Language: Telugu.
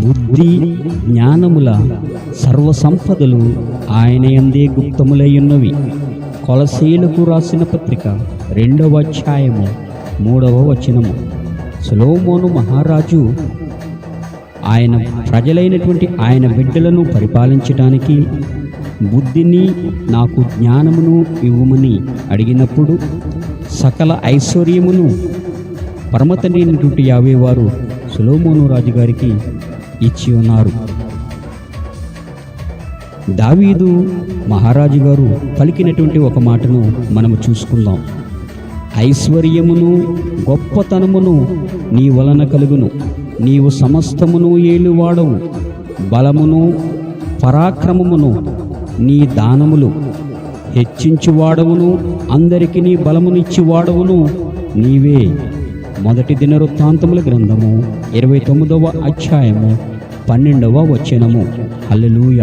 బుద్ధి జ్ఞానముల సర్వసంపదలు ఆయన ఎందే గుప్తములై ఉన్నవి కొలసీలకు రాసిన పత్రిక రెండవ అధ్యాయము మూడవ వచనము. సులోమోను మహారాజు ఆయన ప్రజలైనటువంటి ఆయన బిడ్డలను పరిపాలించడానికి బుద్ధిని నాకు జ్ఞానమును ఇవ్వమని అడిగినప్పుడు సకల ఐశ్వర్యమును పరమతండ్రి యావే వారు సులోమోను రాజు గారికి ఇచ్చి ఉన్నారు దావీదు మహారాజు గారు పలికినటువంటి ఒక మాటను మనము చూసుకుందాం. ఐశ్వర్యమును గొప్పతనమును నీ వలన కలుగును. నీవు సమస్తమును ఏలువాడవు. బలమును పరాక్రమమును నీ దానములు. హెచ్చించువాడవును అందరికి నీ బలమునిచ్చివాడవును నీవే. మొదటి దినవృత్తాంతముల గ్రంథము ఇరవై తొమ్మిదవ అధ్యాయము పన్నెండవ వచనము. అల్లెలూయ